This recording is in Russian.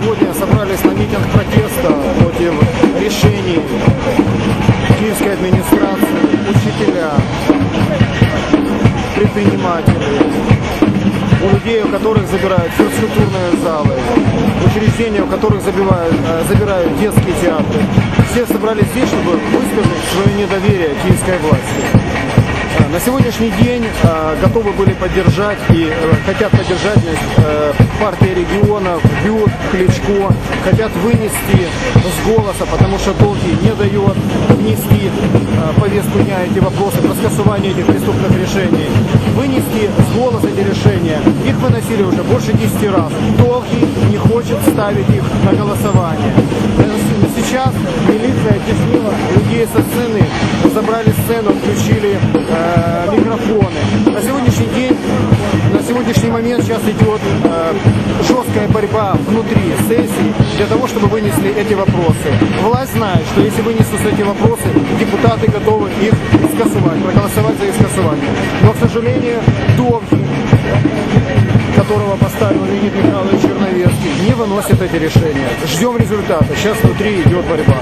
сегодня собрались на митинг протеста против решений киевской администрации, учителя, предприниматели, у людей, у которых забирают физкультурные залы, учреждения, у которых забивают, э, забирают детские театры. Все собрались здесь, чтобы высказать свое недоверие киевской власти. Э, На сегодняшний день э, готовы были поддержать и э, хотят поддержать партия регионов, Бют, Кличко, хотят вынести с голоса, потому что долги не дает внести повестку дня эти вопросы про скасование этих преступных решений. Вынести с голоса эти решения. Их выносили уже больше 10 раз. Долги не хочет ставить их на голосование. Сейчас милиция теснила людей со сцены, забрали сцену, включили э, микрофоны. На сегодняшний день, на сегодняшний момент сейчас идет э, жесткая борьба внутри сессии для того, чтобы вынесли эти вопросы. Власть знает, что если вынесут эти вопросы, депутаты готовы их скасовать, проголосовать за их скасование. Но, к сожалению, долги которого поставил Леонид Михайлович Черновецкий, не выносит эти решения. Ждем результата. Сейчас внутри идет борьба.